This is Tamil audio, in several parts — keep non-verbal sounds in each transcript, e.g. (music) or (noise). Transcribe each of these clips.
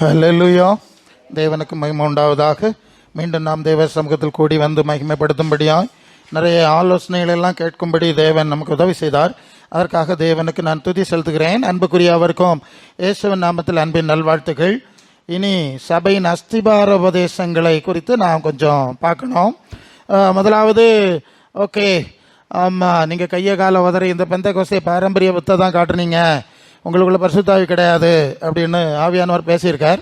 ஹalleluya. தேவனுக்கு மகிமை உண்டாவதாக. மீண்டும் நாம் தேவ சமூகத்தில் கூடி வந்து மகிமைப்படுத்தும்படியாய் நிறைய ஆலோசனைகள் எல்லாம் கேட்கும்படி தேவன் நமக்கு உதவி செய்தார். அதற்காக தேவனுக்கு நான் துதி செலுத்துகிறேன். அன்புக்குரிய அவருக்கும் இயேசுவின் நாமத்தில் அன்பின் நல்வாழ்த்துகள் இனி சபையின் அஸ்திபார உபதேசங்களை குறித்து நாம் கொஞ்சம் பார்க்கணும். முதலாவது ஓகே ஆமாம் நீங்கள் கையை காலை உதறி இந்த பெந்த கோசையை பாரம்பரிய வித்தை தான் காட்டுனீங்க. உங்களுக்குள்ள பரிசுத்தாவி கிடையாது அப்படின்னு ஆவியானவர் பேசியிருக்கார்.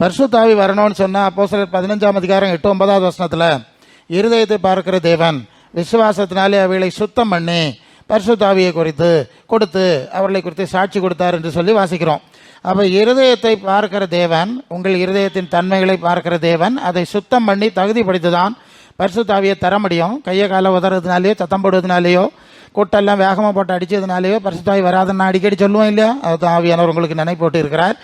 பரிசுத்தாவி வரணும்னு சொன்னால் அப்போ சிலர் பதினஞ்சாம் அதிகாரம் எட்டு ஒன்பதாவது வசனத்தில் இருதயத்தை பார்க்கிற தேவன் விசுவாசத்தினாலே அவைகளை சுத்தம் பண்ணி பரிசுத்தாவியை குறித்து கொடுத்து அவர்களை குறித்து சாட்சி கொடுத்தார் என்று சொல்லி வாசிக்கிறோம். அப்போ இருதயத்தை பார்க்கிற தேவன் உங்கள் இருதயத்தின் தன்மைகளை பார்க்கிற தேவன் அதை சுத்தம் பண்ணி தகுதிப்படுத்தி தான் பரிசுத்தாவியை தர முடியும். கையை காலை உதறதுனாலேயோ சத்தம் போடுவதுனாலேயோ கூட்டெல்லாம் வேகமாக போட்டு அடித்ததுனாலேயோ பரிசுத்தாவி வராதுன்னு அடிக்கடி சொல்லுவோம் இல்லையா? அது ஆவியானவர் உங்களுக்கு நினைப்போட்டு இருக்கிறார்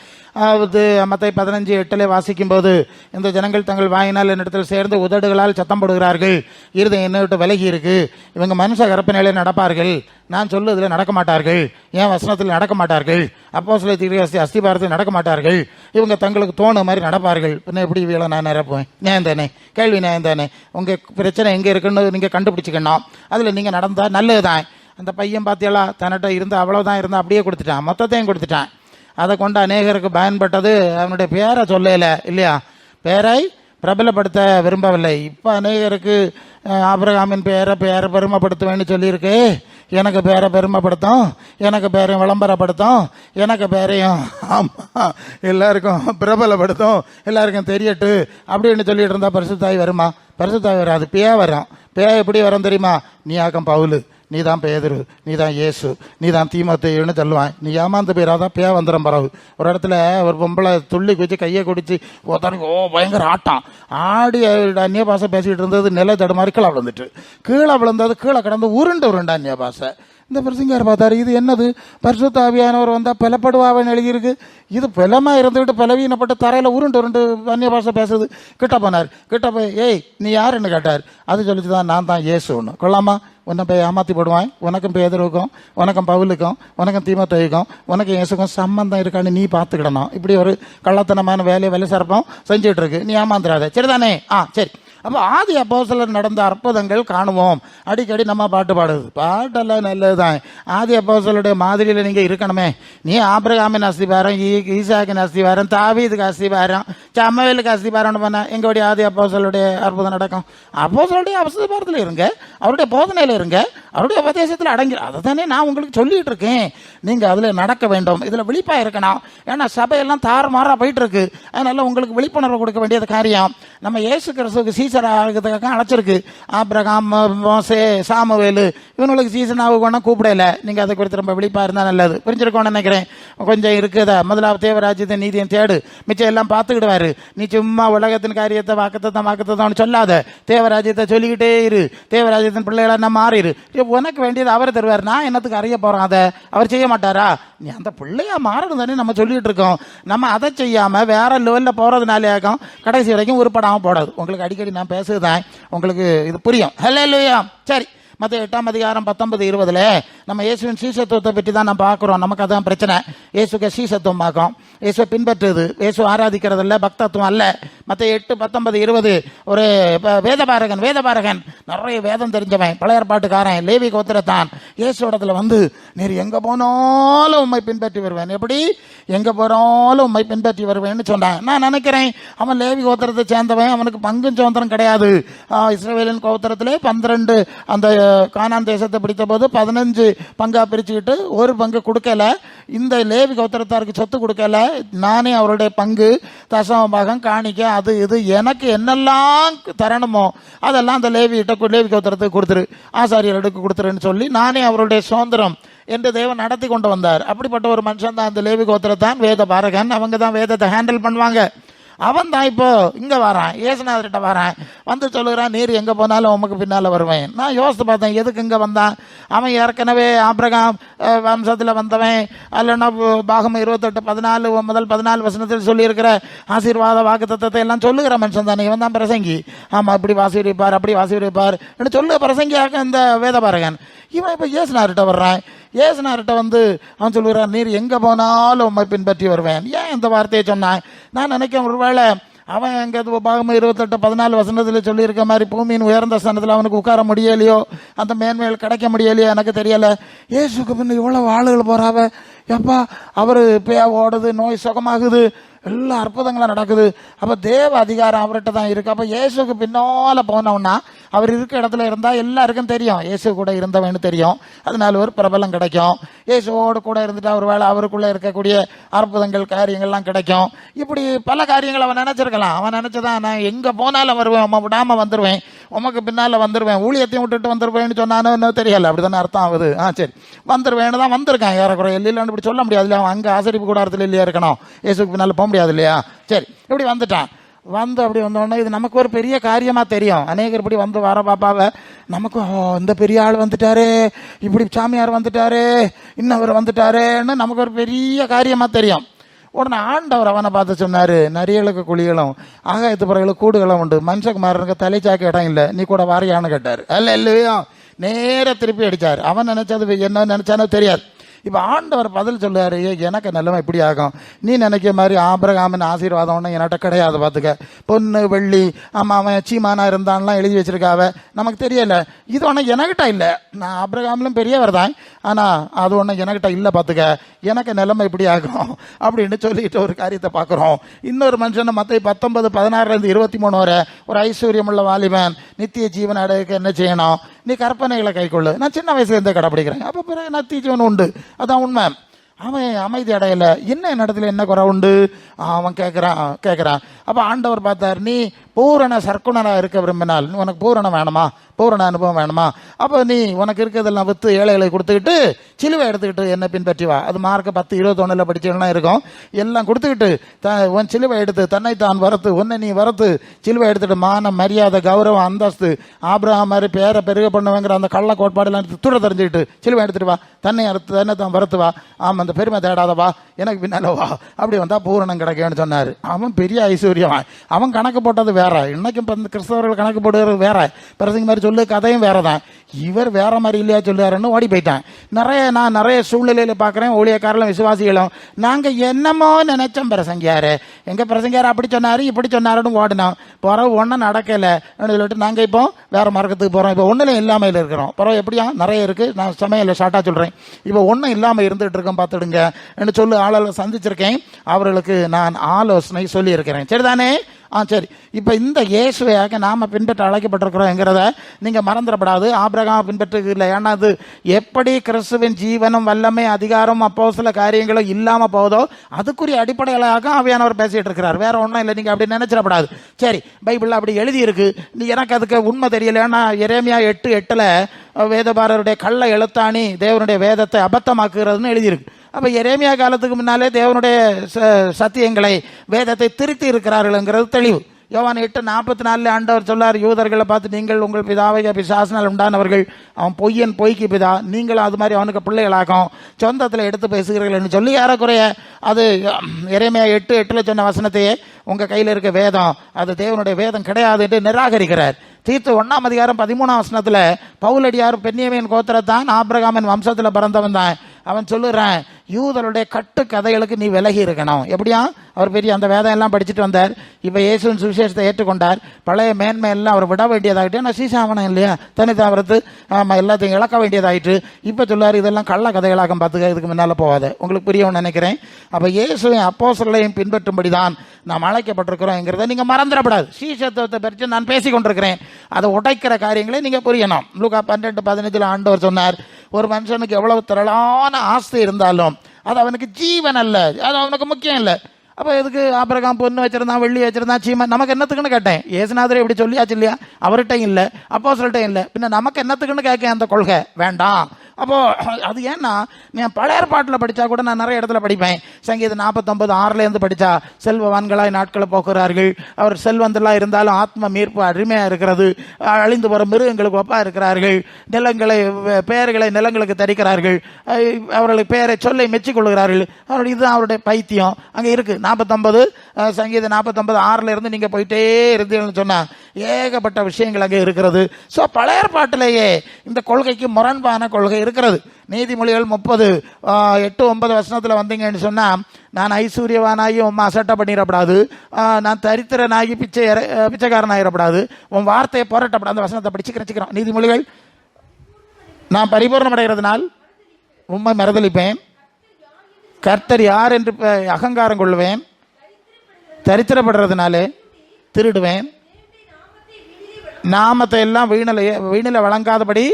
அது மத்தை பதினஞ்சு எட்டில் வாசிக்கும்போது இந்த ஜனங்கள் தங்கள் வாயினால் என்னிடத்தில் சேர்ந்து உதடுகளால் சத்தம் போடுகிறார்கள். இருதயம் என்ன விட்டு விலகி இருக்கு இவங்க மனுஷ கற்பனையிலே நடப்பார்கள். நான் சொல்லுவதில் நடக்க மாட்டார்கள். ஏன் வசனத்தில் நடக்க மாட்டார்கள். அப்போ சில தீர்க்கசி அஸ்திபாரத்தில் நடக்க மாட்டார்கள். இவங்க தங்களுக்கு தோணு மாதிரி நடப்பார்கள். பின்ன எப்படி இவ்வளோ நான் நிரப்புவேன்? நியாயம் தானே? கேள்வி நியாயம் தானே? உங்கள் பிரச்சனை எங்கே இருக்குன்னு நீங்கள் கண்டுபிடிச்சிக்கணும். அதில் நீங்கள் நடந்தால் நல்லது தான் அந்த பையன் பார்த்தீங்களா தன்னிட்ட இருந்து அவ்வளோதான் இருந்தால் அப்படியே கொடுத்துட்டான். மொத்தத்தையும் கொடுத்துட்டான். அதை கொண்டு அநேகருக்கு பயன்பட்டது. அவனுடைய பேரை சொல்லல இல்லையா? பேரை பிரபலப்படுத்த விரும்பவில்லை. இப்போ அநேகருக்கு ஆபிரகாமின் பேரை பேரை பெருமைப்படுத்துவேன்னு சொல்லியிருக்கு. எனக்கு பேரை பெருமைப்படுத்தும் எனக்கு பேரையும் விளம்பரப்படுத்தும் எனக்கு பேரையும் ஆமாம் எல்லாருக்கும் பிரபலப்படுத்தும் எல்லாருக்கும் தெரியட்டு அப்படின்னு சொல்லிட்டு இருந்தால் பரிசுத்தாய் வருமா? பரிசுத்தாய் வராது. பேயா வரும். பேயா எப்படி வரும் தெரியுமா? நீ ஆக்கம் பவுலு. நீ தான் பேதரு நீ தான் ஏசு நீ தான் தீமத்தையுன்னு சொல்லுவான் நீ ஏமாந்து போயிடாதான் பே வந்துடும் பறவு ஒரு இடத்துல ஒரு பொம்பளை துள்ளி குச்சி கையை குடிச்சு ஒருத்தனுக்கு ஓ பயங்கர ஆட்டம். ஆடி அந்நிய பாசை பேசிக்கிட்டு இருந்தது நில தடுமாறி கீழே விழுந்துட்டு. கீழே விழுந்தது கீழே கிடந்து உருண்டு உருண்டா அந்நிய பாசை இந்த பிரசிங்கார் பார்த்தாரு இது என்னது? பரிசுத்த ஆவியானவர் வந்தால் பிளப்படுவாவன்னு எழுதியிருக்கு. இது பிளமா இருந்துகிட்டு பிளவீனப்பட்டு தரையில் உருண்டு உருண்டு அந்நிய பாஷை பேசுது கிட்ட போனார். கிட்ட போய் ஏய் நீ யாருன்னு கேட்டார்? அது சொல்லிச்சு தான் நான் தான் இயேசுன்னு. கொள்ளாமா? உன்னை போய் ஏமாத்தி போடுவான். உனக்கும் பேதருக்கும் உனக்கும் பவுலுக்கும் உனக்கும் தீமத்தைக்கும் உனக்கு இயேசுக்கும் சம்பந்தம் இருக்கான்னு நீ பார்த்துக்கிடணும். இப்படி ஒரு கள்ளத்தனமான வேலையை வேலை சிறப்பம் செஞ்சுட்டு இருக்கு. நீ ஏமாந்துடாத சரிதானே? ஆ சரி. அப்போ ஆதி அப்போசலர் நடந்த அற்புதங்கள் காணுவோம். அடிக்கடி நம்ம பாட்டு பாடுது பாட்டெல்லாம் நல்லதுதான். ஆதி அப்போசலுடைய மாதிரியில் நீங்கள் இருக்கணுமே. நீ ஆபிரகாமின் அஸ்திபாரம் ஈசாக்கின் அஸ்திபாரம் தாவீதுக்கு அஸ்திபாரம் சம்மவேலுக்கு அஸ்திபாரம்னு பண்ண எங்களுடைய ஆதி அப்போசலுடைய அற்புதம் நடக்கும். அப்போசலுடைய அஸ்திபாரத்தில் இருங்க. அவருடைய போதனையில் இருங்க. அவருடைய உபதேசத்தில் அடங்கி அதை தானே நான் உங்களுக்கு சொல்லிட்டு இருக்கேன். நீங்கள் அதில் நடக்க வேண்டும். இதில் விழிப்பாக இருக்கணும். ஏன்னா சபையெல்லாம் தாறுமாறாக போயிட்டு இருக்கு. அதனால உங்களுக்கு விழிப்புணர்வு கொடுக்க வேண்டியது காரியம். நம்ம இயேசு சீச சீசர் ஆகிறதுக்காக அழைச்சிருக்கு. ஆபிரகாம் மோசே சாமுவேலு இவங்களுக்கு சீசன் ஆகுவோன்னா கூப்பிடல. நீங்கள் அதை குறித்து ரொம்ப விழிப்பாக இருந்தால் நல்லது. புரிஞ்சிருக்கோன்னு நினைக்கிறேன். கொஞ்சம் இருக்குதா? முதலாவது தேவராஜ்யத்தை நீதியும் தேடு. மிச்சம் எல்லாம் பார்த்துக்கிடுவாரு. நீ சும்மா உலகத்தின் காரியத்தை வாக்கத்தை வாக்கத்தை சொல்லாத. தேவராஜ்யத்தை சொல்லிக்கிட்டே இரு. தேவராஜ்யத்தின் பிள்ளைகளாக நான் மாறிடு உனக்கு வேண்டியது அவர் தருவார். நான் என்னத்துக்கு அறிய போகிறோம் அதை? அவர் செய்ய மாட்டாரா? நீ அந்த பிள்ளையா மாறணும் தானே நம்ம சொல்லிட்டு இருக்கோம். நம்ம அதை செய்யாமல் வேற லெவலில் போறதுனாலேயாக்கும் கடைசி வரைக்கும் உருப்படாமல் போடாது. உங்களுக்கு அடிக்கடி நான் பேசுதான் உங்களுக்கு இது புரியும். ஹலோ சரி. மற்ற எட்டாம் அதிகாரம் பத்தொன்பது இருபதுல நம்ம இயேசுவின் சீசத்துவத்தை பற்றி தான் நம்ம பார்க்குறோம். நமக்கு அதான் பிரச்சனை. இயேசுக்கு சீசத்துவம் பார்க்கும் இயேசுவை பின்பற்றுது இயேசு ஆராதிக்கிறது இல்லை பக்தத்துவம் அல்ல. மற்ற எட்டு பத்தொன்பது இருபது. ஒரு இப்போ வேதபாரகன் வேதபாரகன். நிறைய வேதம் தெரிஞ்சவன் பழைய ஏற்பாட்டுக்காரன் லேவி கோத்திரத்தான். இயேசுடத்தில் வந்து நீர் எங்கே போனாலும் உண்மை பின்பற்றி வருவேன். எப்படி? எங்கே போனாலும் உண்மை பின்பற்றி வருவேன்னு சொன்னான். நான் நினைக்கிறேன் அவன் லேவி கோத்திரத்தை சேர்ந்தவன் அவனுக்கு பங்கும் சுதந்திரம் கிடையாது. இஸ்ரேலின் கோத்திரத்திலே பன்னிரெண்டு அந்த கானான் தேசத்தை பிடித்த போது பதினஞ்சு பங்காக பிரிச்சுக்கிட்டு ஒரு பங்கு கொடுக்கல. இந்த லேவி கோத்திரத்தாருக்கு சொத்து கொடுக்கல. நானே அவருடைய பங்கு தசம பாகம் காணிக்க அது இது எனக்கு என்னெல்லாம் தரணுமோ அதெல்லாம் அந்த லேவிகிட்ட லேவி கோத்திரத்துக்கு கொடுத்துரு. ஆசாரியர்களுக்கு கொடுத்துருன்னு சொல்லி நானே அவருடைய சுதந்திரம் என்று தேவன் நடத்தி கொண்டு வந்தார். அப்படிப்பட்ட ஒரு மனுஷன் தான் அந்த லேவி கோத்திரத்தான் வேத பாரகன். அவங்க தான் வேதத்தை ஹேண்டில் பண்ணுவாங்க. அவன் தான் இப்போ இங்கே வரான். ஏசுநாதர்கிட்ட வரான். வந்து சொல்லுகிறான் நீர் எங்கே போனாலும் உமக்கு பின்னால் வருவேன். நான் யோசித்து பார்த்தேன் எதுக்கு இங்கே வந்தான்? அவன் ஏற்கனவே ஆப்ரகாம் வம்சத்தில் வந்தவன். இல்லைன்னா பாகம் இருபத்தெட்டு பதினாலு முதல் பதினாலு வசனத்தில் சொல்லியிருக்கிற ஆசீர்வாத வாக்கு தத்துவத்தை எல்லாம் சொல்லுகிற மனுஷன் தானே. இவன் தான் பிரசங்கி. ஆமாம் அப்படி வாசிப்பார் அப்படி வாசிப்பார் என்று சொல்லு பிரசங்கியாக இந்த வேதபாரகன். இவன் இப்போ ஏசுநாதர்கிட்ட வர்றான். ஏசுனார்கிட்ட வந்து அவன் சொல்லுகிறான் நீர் எங்கே போனாலும் உண்மை பின்பற்றி வருவேன். ஏன் இந்த வார்த்தையை சொன்னான்? நான் நினைக்கிறேன் ஒருவேளை அவன் எங்க பாகம இருபத்தெட்டு பதினாலு வசனத்தில் சொல்லியிருக்க மாதிரி பூமியின் உயர்ந்த ஸ்தானத்தில் அவனுக்கு உட்கார முடியலையோ அந்த மேன்மைகள் கிடைக்க முடியலையோ எனக்கு தெரியலை. ஏசுக்கு பின்ன இவ்வளோ ஆளுகள் போகிறாவ எப்பா அவர் பேய ஓடுது நோய் சுகமாகுது. எல்லா அற்புதங்களும் நடக்குது. அப்போ தேவ அதிகாரம் அவர்கிட்ட தான் இருக்குது அப்போ இயேசுக்கு பின்னால போனோம்னா அவர் இருக்க இடத்துல இருந்தால் எல்லாருக்கும் தெரியும். இயேசு கூட இருந்தவன்னு தெரியும். அதனால ஒரு பிரபலம் கிடைக்கும். இயேசுவோடு கூட இருந்துட்டு ஒரு வேளை அவருக்குள்ளே இருக்கக்கூடிய அற்புதங்கள் காரியங்கள்லாம் கிடைக்கும். இப்படி பல காரியங்கள் அவன் நினச்சிருக்கலாம். அவன் நினச்சதான் நான் எங்கே போனாலும் வருவேன் அவன் விடாமல் வந்துடுவேன் உமக்கு பின்னால் வந்துடுவேன் ஊழியத்தையும் விட்டுட்டு வந்துருவேன்னு சொன்னானோ இன்னும் தெரியல. அப்படிதானே அர்த்தம் ஆகுது. ஆ சரி. வந்துருவேன்னு தான் வந்திருக்கான் ஏறக்குறைய இல்லைன்னு இப்படி சொல்ல முடியாது இல்லையா? அவன் அங்கே ஆசரிப்பு கூடாரத்தில் இல்லையா இருக்கணும்? இயேசுக்கு பின்னால் போக முடியாது இல்லையா? சரி. இப்படி வந்துட்டான். வந்து அப்படி வந்தோடனே இது நமக்கு ஒரு பெரிய காரியமாக தெரியும். அநேகர் இப்படி வந்து வர பாப்பாவை நமக்கு ஓ, இந்த பெரிய ஆள் வந்துட்டாரே. இப்படி சாமியார் வந்துட்டாரே. இன்னவர் வந்துட்டாரேன்னு நமக்கு ஒரு பெரிய காரியமாக தெரியும். உடனே ஆண்டவர் அவனை பார்த்து சொன்னார் நரியலுக்கு குழிகளும் ஆகாயத்து பிறகு கூடுகளும் உண்டு. மனுஷகுமாரனுக்கு தலைச்சாக்க இடம் இல்லை. நீ கூட வாரியான்னு கேட்டார். அல்ல இல்லையோ நேராக திருப்பி அடிச்சார். அவன் நினச்சது என்ன நினச்சானோ தெரியாது. இப்போ ஆண்டவர் பதில் சொல்லுவாரு எனக்கு நிலைமை இப்படி ஆகும். நீ நினைக்கிற மாதிரி ஆபிரகாமின் ஆசீர்வாதம் ஒன்றும் என்கிட்ட கிடையாது பார்த்துக்க பொண்ணு வெள்ளி ஆமாம் அவன் சீமானா இருந்தான்லாம் எழுதி வச்சிருக்காவ. நமக்கு தெரியல. இது ஒன்றும் எனக்கிட்ட இல்லை. நான் ஆபிரகாமிலும் பெரியவர் தான். ஆனால் அது ஒன்றும் எனக்கிட்ட இல்லை பார்த்துக்க எனக்கு நிலைமை இப்படி ஆகும். அப்படின்னு சொல்லிட்டு ஒரு காரியத்தை பார்க்குறோம் இன்னொரு மனுஷன் மற்ற பத்தொன்பது பதினாறுலேருந்து இருபத்தி மூணு வரை ஒரு ஐஸ்வர்யமுள்ள வாலிபன். நித்திய ஜீவன் அடையக்க என்ன செய்யணும்? நீ கற்பனைகளை கைக்கொள்ளு நான் சின்ன வயசுலேருந்தே கடைப்பிடிக்கிறேன். அப்போ பிறகு நித்திய ஜீவன் உண்டு. அதான் உண்மை. அவன் அமைதி அடையலை. என்ன என்னிடத்துல என்ன குறை உண்டு? அவன் கேட்குறான் கேட்குறான் அப்போ ஆண்டவர் பார்த்தார் நீ பூரண சர்க்குணனாக இருக்க விரும்பினால் உனக்கு பூரணம் வேணுமா? பூரண அனுபவம் வேணுமா? அப்போ நீ உனக்கு இருக்கிறதெல்லாம் விற்று ஏழைகளை கொடுத்துக்கிட்டு சிலுவை எடுத்துக்கிட்டு என்ன பின்பற்றி வா. அது மார்க்க பத்து இருபத்தொன்னில் படிச்சவங்களாம் இருக்கும். எல்லாம் கொடுத்துக்கிட்டு த உன் சிலுவை எடுத்து தன்னை தான் வரத்து உன்னை நீ வரத்து சிலுவை எடுத்துட்டு மானம் மரியாதை கௌரவம் அந்தஸ்து ஆபிரகாம் மாதிரி பேரை பெருக பண்ணுவேங்கிற அந்த கள்ள கோட்பாடெல்லாம் எடுத்து தெரிஞ்சுக்கிட்டு சிலுவை எடுத்துட்டு வா. தன்னை அறுத்து தன்னை தான் வரத்து வா. ஆமாம் அந்த பெருமை தேடாத வா. எனக்கு பின்னால வா. அப்படி வந்தால் பூரணம் கிடைக்கும்னு சொன்னார். அவன் பெரிய ஐஸ்வர்யவன் அவன் கணக்கு போட்டது வேற. இன்னைக்கும் இப்போ இந்த கிறிஸ்தவர்கள் கணக்கு போடுறது வேற. பிரசங்க மாதிரி சொல்லு கதையும் வேற தான் இவர் வேற மாதிரி இல்லையா சொல்லுவாருன்னு ஓடி போயிட்டான். நிறைய நான் நிறைய சூழ்நிலையில் பார்க்குறேன் ஊழியக்காரர்களும் விசுவாசிகளும். நாங்கள் என்னமோ நினைச்சோம் பிரசங்கியார். எங்கள் பிரசங்கியார் அப்படி சொன்னார் இப்படி சொன்னாருன்னு ஓடினோம். பிறகு ஒன்றும் நடக்கலை. சொல்லிட்டு நாங்கள் இப்போ வேற மார்க்கத்துக்கு போகிறோம் இப்போ ஒன்றும் இல்லாமல் இருக்கிறோம். பிறகு எப்படியா? நிறைய இருக்குது நான் சமையல ஷார்ட்டாக சொல்கிறேன் இப்போ ஒன்றும் இல்லாமல் இருந்துகிட்டு இருக்கோம் பார்த்துடுங்க. சொல்லு ஆளால் சந்திச்சிருக்கேன். அவர்களுக்கு நான் ஆலோசனை சொல்லியிருக்கிறேன். சரிதானே? ஆ சரி. இப்போ இந்த இயேசுவையாக நாம் பின்பற்ற அழைக்கப்பட்டிருக்கிறோங்கிறத நீங்கள் மறந்துடப்படாது. ஆபிரகாம் பின்பற்றுகிறதில்ல ஏன்னா அது எப்படி கிறிஸ்துவின் ஜீவனும் வல்லமை அதிகாரம் அப்போ சில காரியங்களும் இல்லாமல் போதோ அதுக்குரிய அடிப்படைகளாக அவையானவர் பேசிகிட்டு இருக்கிறார். வேற ஒன்றும் இல்லை. நீங்கள் அப்படி நினைச்சிடப்படாது. சரி பைபிளில் அப்படி எழுதியிருக்கு. நீ எனக்கு அதுக்கு உண்மை தெரியல. ஏன்னா இறைமையா எட்டு எட்டில் வேதபாரருடைய கள்ள எழுத்தாணி தேவனுடைய வேதத்தை அபத்தமாக்குகிறதுன்னு எழுதியிருக்கு. அப்போ எரேமியா காலத்துக்கு முன்னாலே தேவனுடைய ச- சத்தியங்களை வேதத்தை திருத்தி இருக்கிறார்கள்ங்கிறது தெளிவு. யோவான் எட்டு நாற்பத்தி நாலில் ஆண்டவர் சொல்லார் யூதர்களை பார்த்து நீங்கள் உங்கள் பிதாவை பிசாசினால் உண்டானவர்கள் அவன் பொய்யன் பொய்க்கு பிதா நீங்களும் அது மாதிரி அவனுக்கு பிள்ளைகளாகும் சொந்தத்தில் எடுத்து பேசுகிறீர்கள்னு சொல்லி ஏறக்குறைய அது இறைமையாக எட்டு எட்டில் சொன்ன வசனத்தையே உங்கள் கையில் இருக்க வேதம் அது தேவனுடைய வேதம் கிடையாது என்று நிராகரிக்கிறார். தீர்த்து ஒன்றாம் அதிகாரம் பதிமூணாம் வசனத்தில் பவுலடியார் பெண்ணியமையின் கோத்திரத்தான் ஆப்ரகாமின் வம்சத்தில் பிறந்தவன் தான். அவன் சொல்லுறான் யூதருடைய கட்டு கதைகளுக்கு நீ விலகி இருக்கணும். எப்படியா? அவர் பெரிய அந்த வேதம் எல்லாம் படிச்சுட்டு வந்தார். இப்போ இயேசுவின் சுவிசேஷத்தை ஏற்றுக்கொண்டார். பழைய மேன்மை எல்லாம் அவர் விட வேண்டியதாகிட்டு நான் சீசாவனம் இல்லையா? தனி தாவரத்து எல்லாத்தையும் இழக்க வேண்டியதாயிட்டு. இப்போ சொல்லார் இதெல்லாம் கள்ள கதைகளாக பார்த்துக்க இதுக்கு முன்னால் போகாது உங்களுக்கு புரியணும்னு நினைக்கிறேன். அப்போ இயேசுவின் சொல்லையும் பின்பற்றும்படி தான் நாம் அழைக்கப்பட்டிருக்கிறோங்கிறத நீங்கள் மறந்துடப்படாது. சீசத்துவத்தை பற்றி நான் பேசி கொண்டிருக்கிறேன் அதை உடைக்கிற காரியங்களை நீங்கள் புரியணும். லூக்கா பன்னெண்டு பதினஞ்சில் ஆண்டவர் சொன்னார் ஒரு மனுஷனுக்கு எவ்வளவு திரளான ஆஸ்தி இருந்தாலும் அது அவனுக்கு ஜீவன் அல்ல அது அவனுக்கு முக்கியம் இல்லை. அப்போ எதுக்கு ஆபிரகாம் பொண்ணு வச்சுருந்தான் வெள்ளி வச்சுருந்தான் சீமன்? நமக்கு என்னத்துக்குன்னு கேட்டேன். ஏசுநாதரை இப்படி சொல்லியாச்சு இல்லையா? அவர்கிட்டையும் இல்லை அப்போ சொல்லிட்டையும் இல்லை. பின்ன நமக்கு என்னத்துக்குன்னு கேட்க அந்த கொள்கை? வேண்டாம். அப்போது அது ஏன்னா நீ பழைய பாட்டில் படித்தா கூட நான் நிறைய இடத்துல படிப்பேன். சங்கீதம் நாற்பத்தொம்பது ஆறுலேருந்து படித்தா செல்வவான்களாய் நாட்களை போக்குறார்கள் அவர் செல்வந்தெல்லாம் இருந்தாலும் ஆத்ம மீட்பு அருமையாக இருக்கிறது. அழிந்து போகிற மிருகங்களுக்கு ஒப்பாக இருக்கிறார்கள். நிலங்களை பெயர்களை நிலங்களுக்கு தரிக்கிறார்கள். அவர்களுக்கு பெயரை சொல்லை மெச்சிக்கொள்கிறார்கள் அவருடைய இதுதான் அவருடைய பைத்தியம். அங்கே இருக்குது நாற்பத்தொம்பது சங்கீதம் நாற்பத்தொம்பது ஆறில் இருந்து நீங்கள் போயிட்டே இருந்தீங்கன்னு சொன்னால் ஏகப்பட்ட விஷயங்கள் அங்கே இருக்கிறது. ஸோ பழைய பாட்டிலேயே இந்த கொள்கைக்கு முரண்பான கொள்கை இருக்கிறது. நீதிமொழிகள் முப்பது எட்டு ஒன்பது வசனத்தில் வந்தீங்கன்னு சொன்னால் நான் ஐஸ்வர்யவானாகி உம்மா அசட்டை பண்ணிடப்படாது. நான் தரித்திரனாகி பிச்சை பிச்சைக்காரனாகிடப்படாது பிச்சைக்காரன் உன் வார்த்தையை போராட்டப்படாது. அந்த வசனத்தை படிச்சுக்கிறேன் வச்சுக்கிறோம் நீதிமொழிகள் நான் பரிபூர்ணம் அடைகிறதுனால் உண்மை மறுதளிப்பேன் கர்த்தர் யார் என்று அகங்காரம் கொள்வேன் தரித்திரப்படுறதுனாலே திருடுவேன். நாமத்தை எல்லாம் வீணில் வீணில வழங்காதபடி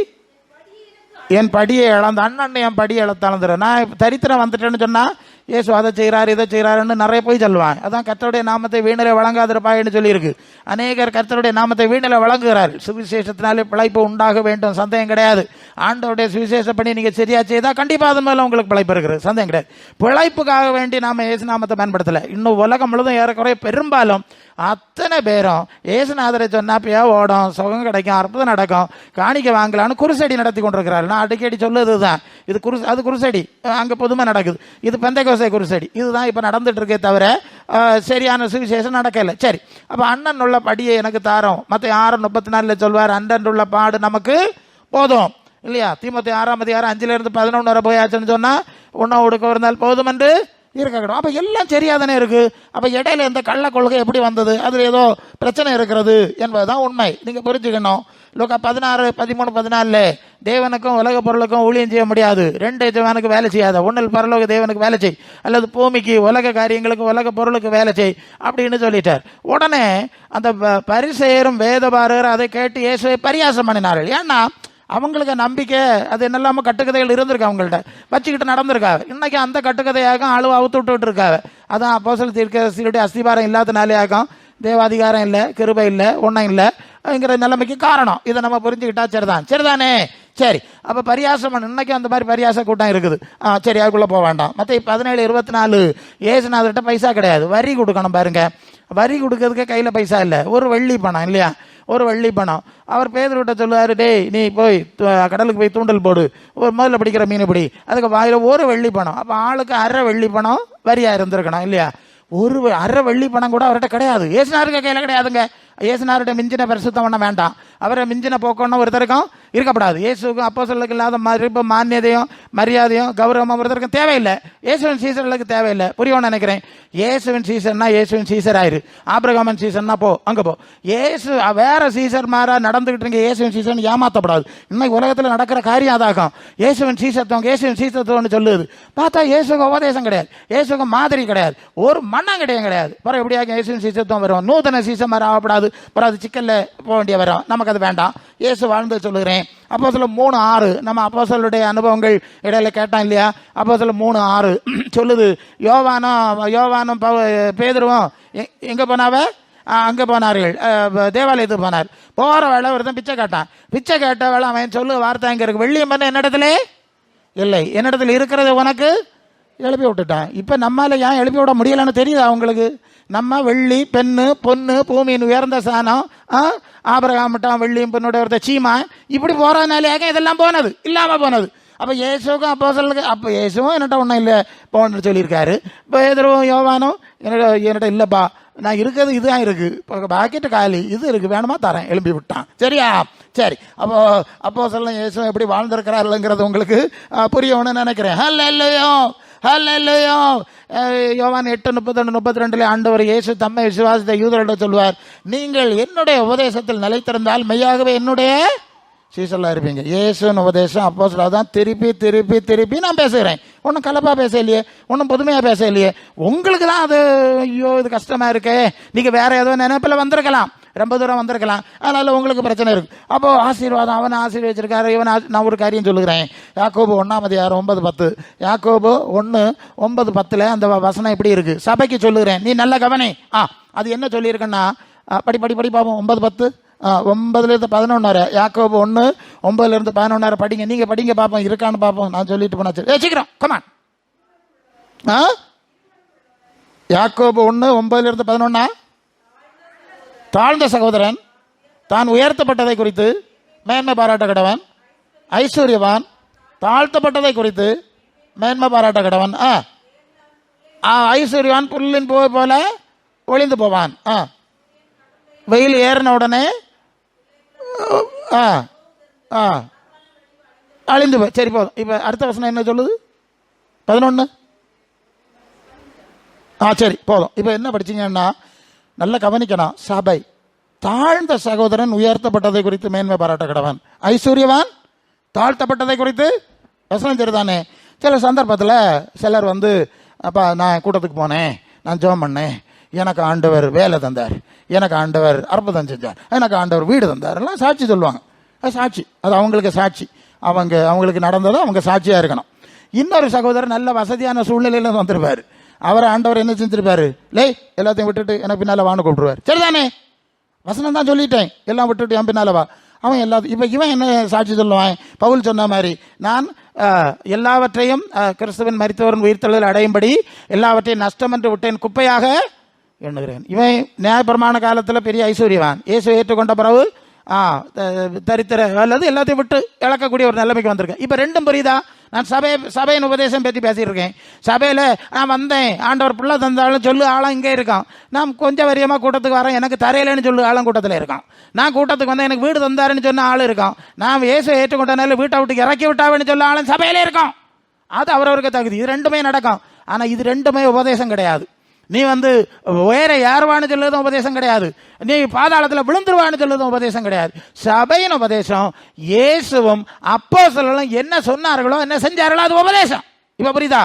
என் படியை இழந்த அண்ணன் என் படியை இழந்தாலும் நான் தரித்திரம் வந்துட்டேன்னு சொன்னால் ஏசு அதை செய்கிறார் இதை செய்கிறாருன்னு நிறைய போய் சொல்லுவான் அதான் கர்த்தருடைய நாமத்தை வீணில வழங்காதிருப்பாயின்னு சொல்லியிருக்கு. அநேகர் கர்த்தருடைய நாமத்தை வீணில் வழங்குகிறார் சுவிசேஷத்தினாலே பிழைப்பு உண்டாக வேண்டும் சந்தேகம் கிடையாது. ஆண்டவருடைய சுவிசேஷ பணி நீங்கள் சரியா செய்தால் கண்டிப்பாக அது மேலே உங்களுக்கு பிழைப்பு இருக்குது. சந்தேகம் கிடையாது. பிழைப்புக்காக வேண்டி நாம இயேசு நாமத்தை பயன்படுத்தலை. இன்னும் உலகம் முழுதும் ஏறக்குறைய பெரும்பாலும் அத்தனை பேரும் ஏசுநாதரை சொன்னால் பியா ஓடும் சுகம் கிடைக்கும் அற்புதம் நடக்கும். காணிக்க வாங்கலான்னு குருசடி நடத்தி கொண்டிருக்கிறாரு. நான் அடிக்கடி சொல்லுது தான் இது குரு அது குருசடி. அங்கே பொதுமை நடக்குது. இது பெந்தகோசை குருசடி. இதுதான் இப்போ நடந்துட்டு இருக்கே தவிர சரியான சுவிசேஷம் நடக்கலை. சரி. அப்போ அண்ணன் உள்ள படியை எனக்கு தாரோம். மற்ற ஆறு முப்பத்தி நாலில் சொல்வார் அண்ணன் உள்ள பாடு நமக்கு போதும். இல்லையா? தீமத்தி ஆறாம் அதிகாரம் அஞ்சுலேருந்து பதினொன்று வரை போயாச்சுன்னு சொன்னால் உணவு உடுக்க இருந்தால் போதும் என்று இருக்கட்டும் அப்போ எல்லாம் சரியாக தானே இருக்குது அப்போ இடையில இந்த கள்ள கொள்கை எப்படி வந்தது? அதில் ஏதோ பிரச்சனை இருக்கிறது என்பது தான் உண்மை. நீங்கள் புரிஞ்சுக்கணும். லோக்கா பதினாறு பதிமூணு பதினாலில் தேவனுக்கும் உலக பொருளுக்கும் ஊழியம் செய்ய முடியாது. ரெண்டு ஜவானுக்கு வேலை செய்யாத. ஒன்றில் பரலோக தேவனுக்கு வேலை செய். அல்லது பூமிக்கு உலக காரியங்களுக்கு உலக பொருளுக்கு வேலை செய். அப்படின்னு சொல்லிட்டார். உடனே அந்த ப- வேதபாரர் அதை கேட்டு இயேசுவை பரியாசம் பண்ணினார்கள். ஏன்னா அவங்களுக்கு நம்பிக்கை அது என்னெல்லாமோ கட்டுக்கதைகள் இருந்திருக்கு அவங்கள்ட்ட. வச்சுக்கிட்டு நடந்திருக்காங்க. இன்னைக்கு அந்த கட்டுக்கதையாக அழுவ அவுத்து விட்டுட்டு இருக்காங்க அதான் அப்போசல் தீர்க்கதரிசியுடைய அஸ்திபாரம் இல்லாதனாலேயாகும் தேவாதிகாரம் இல்லை கிருபை இல்லை ஒன்றும் இல்லை. அப்படிங்கிற நிலைமைக்கு காரணம். இதை நம்ம புரிஞ்சுக்கிட்டா சரிதான். சரிதானே? சரி. அப்போ பரியாசம் பண்ணு. இன்னைக்கும் அந்த மாதிரி பரியாச கூட்டம் இருக்குது. ஆ சரி அதுக்குள்ளே போக வேண்டாம். மற்ற பதினேழு இருபத்தி நாலு ஏசுநாதர்கிட்ட பைசா கிடையாது. வரி கொடுக்கணும் பாருங்க. வரி கொடுக்கறதுக்கு கையில் பைசா இல்லை. ஒரு வெள்ளி பணம் இல்லையா? ஒரு வள்ளிப்பணம் பணம். அவர் பேதர்கிட்ட சொல்லுவார் டேய் நீ போய் கடலுக்கு போய் தூண்டல் போடு. ஒரு முதல்ல பிடிக்கிற மீன் பிடி. அதுக்கு வாயில் ஒரு வெள்ளி பணம். அப்போ ஆளுக்கு அரை வெள்ளி பணம் வரியா இருந்திருக்கணும் இல்லையா? ஒரு அரை வெள்ளி பணம் கூட அவர்கிட்ட கிடையாது. ஏசுனாருக்கு கையில் கிடையாதுங்க. இயேசுனாருடைய மிஞ்சின பரிசுத்தம் பண்ண வேண்டாம். அவரை மிஞ்சின போக்கணும் ஒருத்தருக்கும் இருக்கப்படாது. இயேசுக்கும் அப்போ சொல்லுக்கு இல்லாத மறுப்பு மானியதையும் மரியாதையும் கௌரவம் ஒருத்தருக்கும் தேவையில்லை. இயேசுவின் சீசர்களுக்கு தேவையில்லை. புரியும் நினைக்கிறேன். இயேசுவின் சீசர்னா இயேசுவின் சீசர் ஆயிரு. ஆபிரகாமன் சீசன்னா போ அங்கே போ. இயேசு வேற சீசர் மாறா நடந்துகிட்டு இருக்க இயேசுவின் சீசன் ஏமாத்தப்படாது. இன்னைக்கு உலகத்தில் நடக்கிற காரியம் அதாகும். இயேசுவின் சீசத்துவம் இயேசுவின் சீசத்துவம்னு சொல்லுது. பார்த்தா இயேசுக்கு உபதேசம் கிடையாது. இயேசுக்கு மாதிரி கிடையாது. ஒரு மண்ணம் கிடையாது கிடையாது. பிறகு எப்படியாக இயேசுவின் சீசத்துவம் வரும். நூதன சீசம் மாற ஆகப்படாது. அப்புறம் அது சிக்கலில் போக வேண்டிய வரும். நமக்கு அது வேண்டாம். இயேசு வாழ்ந்து சொல்லுகிறேன். அப்போ சொல்ல மூணு ஆறு. நம்ம அப்போ அனுபவங்கள் இடையில கேட்டான் இல்லையா? அப்போ சொல்ல மூணு ஆறு. (clears throat) சொல்லுது யோவானம் யோவானம் பவு- பேதுருவும் எ- போனாவ? அங்கே போனார்கள். தேவாலயத்துக்கு போனார். போகிற வேலை ஒருத்தன் பிச்சை கேட்டான். பிச்சை கேட்ட வேலை அவன் சொல்லு வார்த்தை இங்கே இருக்கு? வெள்ளியம் பண்ண என்னிடத்துல இல்லை. என்னிடத்துல இருக்கிறது உனக்கு? எழுப்பி விட்டுட்டான். இப்போ நம்மால் ஏன் எழுப்பி விட முடியலைன்னு தெரியுது அவங்களுக்கு நம்ம வெள்ளி பெண்ணு பொண்ணு பூமியின் உயர்ந்த சாணம் ஆ, வெள்ளியும் பெண்ணுடைய ஒருத்த சீமா இப்படி போகிறதுனாலேயாக இதெல்லாம் போனது. இல்லாமல் போனது. அப்போ இயேசுக்கும் அப்போ சொல்லுங்க அப்போ இயேசுவும் என்னட்ட ஒன்றும் இல்லை போகணுன்னு சொல்லியிருக்காரு. இப்போ எதிரும் யோவானும் என்னோட என்கிட்ட இல்லைப்பா நான் இருக்கிறது இதுதான் இருக்குது இப்போ பாக்கெட்டு காலி இது இருக்குது வேணுமா தரேன். எழுப்பி விட்டான். சரியா? சரி. அப்போ அப்போ சொல்ல இயேசு எப்படி வாழ்ந்திருக்கிறாருங்கிறது உங்களுக்கு புரியணும்னு நினைக்கிறேன். ஹல்ல இல்லையோ ஹல்லையோ இல்லையோ யோவான் எட்டு முப்பத்தொன்று முப்பத்தி ரெண்டுல ஆண்டவர் இயேசு தம்மை விசுவாசத்தை யூதர்களிட சொல்வார் நீங்கள் என்னுடைய உபதேசத்தில் நிலைத்திருந்தால் மெய்யாகவே என்னுடைய சீசலாக இருப்பீங்க. இயேசுன்னு உபதேசம் அப்போ தான் திருப்பி திருப்பி திருப்பி நான் பேசுகிறேன். ஒன்றும் கலப்பாக பேசலையே ஒன்றும் புதுமையாக பேசலையே. உங்களுக்கு தான் அது ஐயோ இது கஷ்டமாக இருக்கே. நீங்கள் வேறு ஏதோ நினைப்பில் வந்திருக்கலாம். ரொம்ப தூரம் வந்திருக்கலாம். அதனால் உங்களுக்கு பிரச்சனை இருக்கு. அப்போ ஆசீர்வாதம் அவன் ஆசீர்வச்சிருக்காரு இவன் நான் ஒரு காரியம் சொல்லுகிறேன். யாக்கோபு ஒன்றாம் அதிகாரம் ஒன்பது பத்து. யாக்கோபு ஒன்று ஒன்பது பத்தில் அந்த வ- வசனம் எப்படி இருக்கு? சபைக்கு சொல்லுகிறேன். நீ நல்ல கவனி. ஆ அது என்ன சொல்லியிருக்கேன்னா படி படி படி பார்ப்போம் ஒன்பது பத்து. ஆ, ஒன்பதுல பதினொன்னாரு யாக்கோபு ஒன்று ஒன்பதுலேருந்து பதினொன்னாரு படிங்க. நீங்கள் படிங்க பார்ப்போம் இருக்கான்னு பார்ப்போம் நான் சொல்லிட்டு போனா ஏ சீக்கிரம். Come on? யாக்கோபு ஒன்று ஒன்பதுலேருந்து பதினொன்னா? தாழ்ந்த சகோதரன் தான் உயர்த்தப்பட்டதை குறித்து மேன்மை பாராட்ட கடவன் ஐஸ்வர்யவான் தாழ்த்தப்பட்டதை குறித்து மேன்மை பாராட்ட கடவன் ஆ. ஆ, ஐஸ்வர்யவான் புல்லின் போய் போல ஒளிந்து போவான் ஆ. வெயில் ஏறின உடனே ஆ ஆ. அழிந்து போய் சரி போதும். இப்போ அடுத்த வசனம் என்ன சொல்லுது? பதினொன்று ஆ சரி போதும். இப்போ என்ன படிச்சீங்கன்னா நல்லா கவனிக்கணும். சபை. தாழ்ந்த சகோதரன் உயர்த்தப்பட்டதை குறித்து மேன்மை பாராட்ட கடவன் ஐஸ்வர்யவான் தாழ்த்தப்பட்டதை குறித்து வசனம் சரிதானே சில சந்தர்ப்பத்தில் சிலர் வந்து அப்பா நான் கூட்டத்துக்கு போனேன். நான் ஜெபம் பண்ணேன். எனக்கு ஆண்டவர் வேலை தந்தார். எனக்கு ஆண்டவர் அற்புதம் செஞ்சார். எனக்கு ஆண்டவர் வீடு தந்தார். எல்லாம் சாட்சி சொல்லுவாங்க. அது சாட்சி. அது அவங்களுக்கு சாட்சி. அவங்க அவங்களுக்கு நடந்ததை அவங்க சாட்சியாக இருக்கணும். இன்னொரு சகோதரர் நல்ல வசதியான சூழ்நிலையில் வந்திருப்பாரு அவர் ஆண்டவர் என்ன செஞ்சிருப்பாரு? லே எல்லாத்தையும் விட்டுட்டு எனக்கு பின்னால் வான்னு கூப்பிடுவார். சரிதானே? வசனம் தான் சொல்லிட்டேன். எல்லாம் விட்டுட்டு என் பின்னால் வா. அவன் எல்லா இப்போ இவன் என்ன சாட்சி சொல்லுவான்? பவுல் சொன்ன மாதிரி நான் எல்லாவற்றையும் ஆஹ், கிறிஸ்துவன் மரித்தவரன் உயிர்த்தெழுதல் அடையும்படி எல்லாவற்றையும் நஷ்டம் என்று விட்டேன். குப்பையாக எண்ணுகிறேன். இவன் நியாயப்பிரமாண காலத்தில் பெரிய ஐஸ்வர்யவான். இயேசு ஏற்றுக்கொண்ட பிறகு தரித்திர அல்லது எல்லாத்தையும் விட்டு இழக்கக்கூடிய ஒரு நிலைமைக்கு வந்திருக்கேன். இப்போ ரெண்டும் புரியுதா? நான் சபை சபையின் உபதேசம் பற்றி பேசியிருக்கேன். சபையில் நான் வந்தேன். ஆண்டவர் பிள்ளை தந்தாலும் சொல்லு ஆளும் இங்கே இருக்கான். நான் கொஞ்சம் வரியமாக கூட்டத்துக்கு வரேன். எனக்கு தரையிலன்னு சொல்லு ஆளும் கூட்டத்தில் இருக்கான். நான் கூட்டத்துக்கு வந்தேன். எனக்கு வீடு தந்தாருன்னு சொன்ன ஆள் இருக்கான். நான் ஏசு ஏற்றுக்கொண்டனால வீட்டை விட்டு இறக்கி விட்டாவேன்னு சொல்ல ஆளும் சபையிலே இருக்கான். அது அவரவருக்கு தகுதி. இது ரெண்டுமே நடக்கும். ஆனால் இது ரெண்டுமே உபதேசம் கிடையாது. நீ வந்து வேற யாருவான்னு சொல்லுறதும் உபதேசம் கிடையாது. நீ பாதாளத்தில் விழுந்துருவான்னு சொல்லுறதும் உபதேசம் கிடையாது. சபையின் உபதேசம் இயேசுவும் அப்போ என்ன சொன்னார்களோ என்ன செஞ்சார்களோ அது உபதேசம். இப்போ புரியுதா?